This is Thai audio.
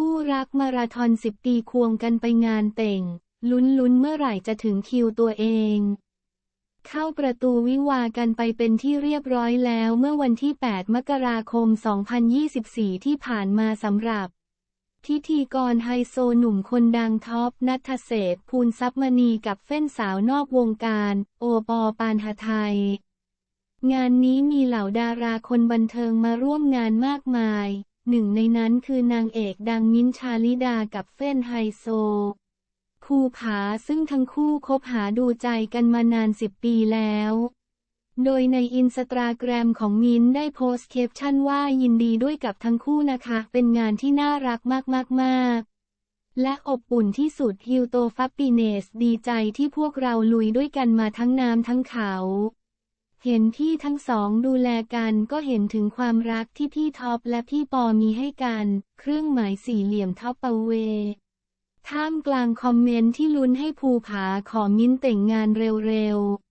คู่รักมาราธอนสิบปีควงกันไปงานแต่ง ลุ้นๆเมื่อไหร่จะถึงคิวตัวเอง เข้าประตูวิวากันไปเป็นที่เรียบร้อยแล้วเมื่อวันที่ 8 มกราคม 2024 ที่ผ่านมาสำหรับพิธีกรไฮโซหนุ่มคนดังท็อปนัทเศษภูลทรัพมณีกับเฟ้นสาวนอกวงการ โอปอปานหไทย งานนี้มีเหล่าดาราคนบันเทิงมาร่วมงานมากมาย หนึ่งในนั้นคือนางเอกดังมิ้นชาลิดากับเฟ้นไฮโซภูผาซึ่งทั้งคู่คบหาดูใจกันมานานสิบปีแล้ว โดยในอินสตาแกรมของมิ้นได้โพสต์แคปชั่นว่ายินดีด้วยกับทั้งคู่นะคะ เป็นงานที่น่ารักมากๆและอบอุ่นที่สุดฮิวโตฟัปปิเนสดีใจที่พวกเราลุยด้วยกันมาทั้งน้ำทั้งเขา เห็นที่ทั้งสองดูแลกันก็เห็นถึงความรักที่พี่ท็อปและพี่ปอมีให้กัน เครื่องหมายสี่เหลี่ยมท็อปเปเว ท่ามกลางคอมเมนต์ที่ลุ้นให้ภูผาขอมิ้นแต่งงานเร็วๆ